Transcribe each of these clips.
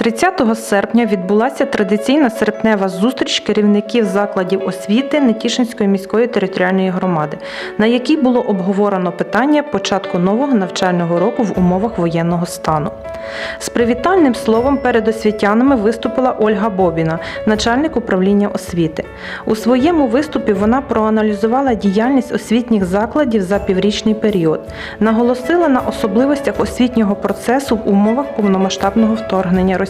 30 серпня відбулася традиційна серпнева зустріч керівників закладів освіти Нетішинської міської територіальної громади, на якій було обговорено питання початку нового навчального року в умовах воєнного стану. З привітальним словом перед освітянами виступила Ольга Бобіна, начальник управління освіти. У своєму виступі вона проаналізувала діяльність освітніх закладів за піврічний період, наголосила на особливостях освітнього процесу в умовах повномасштабного вторгнення Росії.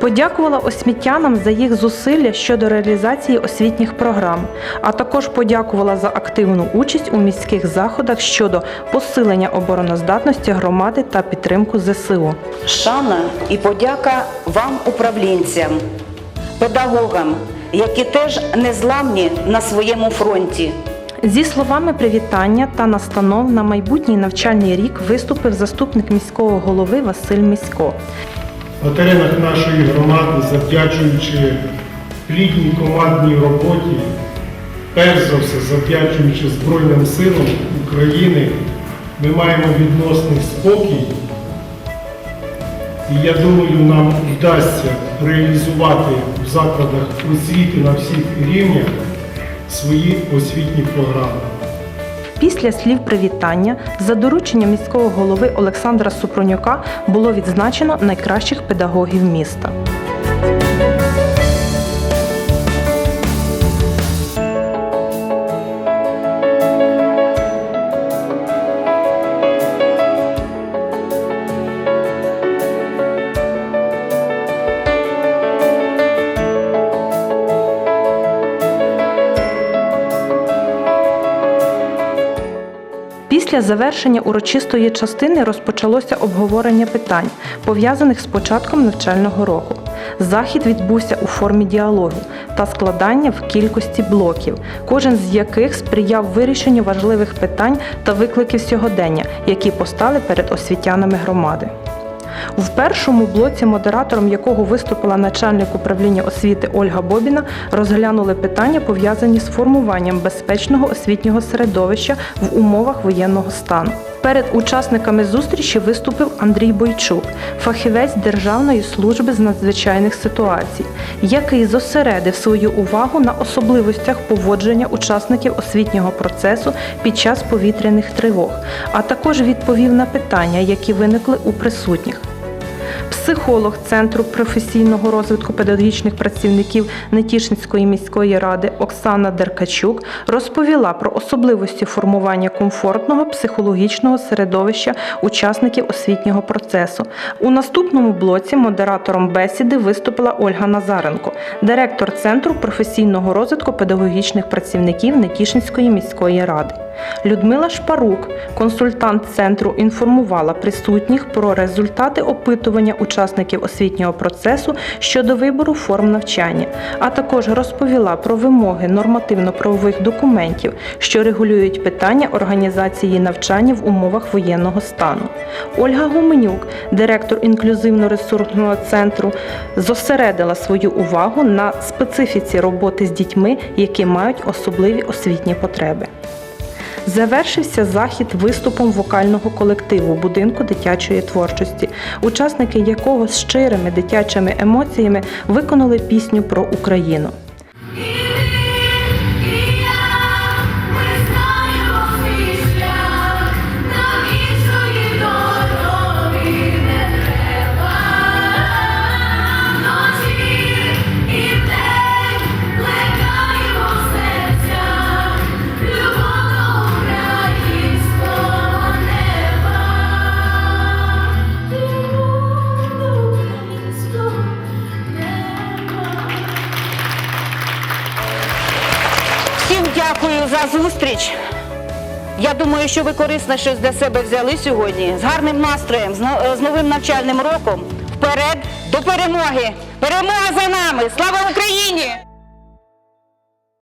Подякувала освітянам за їх зусилля щодо реалізації освітніх програм, а також подякувала за активну участь у міських заходах щодо посилення обороноздатності громади та підтримку ЗСУ. Шана і подяка вам, управлінцям, педагогам, які теж незламні на своєму фронті. Зі словами привітання та настанов на майбутній навчальний рік виступив заступник міського голови Василь Місько. На теренах нашої громади, завдячуючи плідній командній роботі, перш за все завдячуючи Збройним силам України, ми маємо відносний спокій. І я думаю, нам вдасться реалізувати в закладах освіти на всіх рівнях свої освітні програми. Після слів привітання за дорученням міського голови Олександра Супронюка було відзначено найкращих педагогів міста. Після завершення урочистої частини розпочалося обговорення питань, пов'язаних з початком навчального року. Захід відбувся у формі діалогу та складання в кількості блоків, кожен з яких сприяв вирішенню важливих питань та викликів сьогодення, які постали перед освітянами громади. В першому блоці, модератором якого виступила начальник управління освіти Ольга Бобіна, розглянули питання, пов'язані з формуванням безпечного освітнього середовища в умовах воєнного стану. Перед учасниками зустрічі виступив Андрій Бойчук, фахівець Державної служби з надзвичайних ситуацій, який зосередив свою увагу на особливостях поводження учасників освітнього процесу під час повітряних тривог, а також відповів на питання, які виникли у присутніх. Психолог Центру професійного розвитку педагогічних працівників Нетішинської міської ради Оксана Деркачук розповіла про особливості формування комфортного психологічного середовища учасників освітнього процесу. У наступному блоці модератором бесіди виступила Ольга Назаренко, директор Центру професійного розвитку педагогічних працівників Нетішинської міської ради. Людмила Шпарук, консультант центру, інформувала присутніх про результати опитування учасників освітнього процесу щодо вибору форм навчання, а також розповіла про вимоги нормативно-правових документів, що регулюють питання організації навчання в умовах воєнного стану. Ольга Гуменюк, директор інклюзивно-ресурсного центру, зосередила свою увагу на специфіці роботи з дітьми, які мають особливі освітні потреби. Завершився захід виступом вокального колективу будинку дитячої творчості, учасники якого з щирими дитячими емоціями виконали пісню про Україну. Дякую за зустріч. Я думаю, що ви корисне щось для себе взяли сьогодні. З гарним настроєм, з новим навчальним роком. Вперед до перемоги! Перемога за нами! Слава Україні!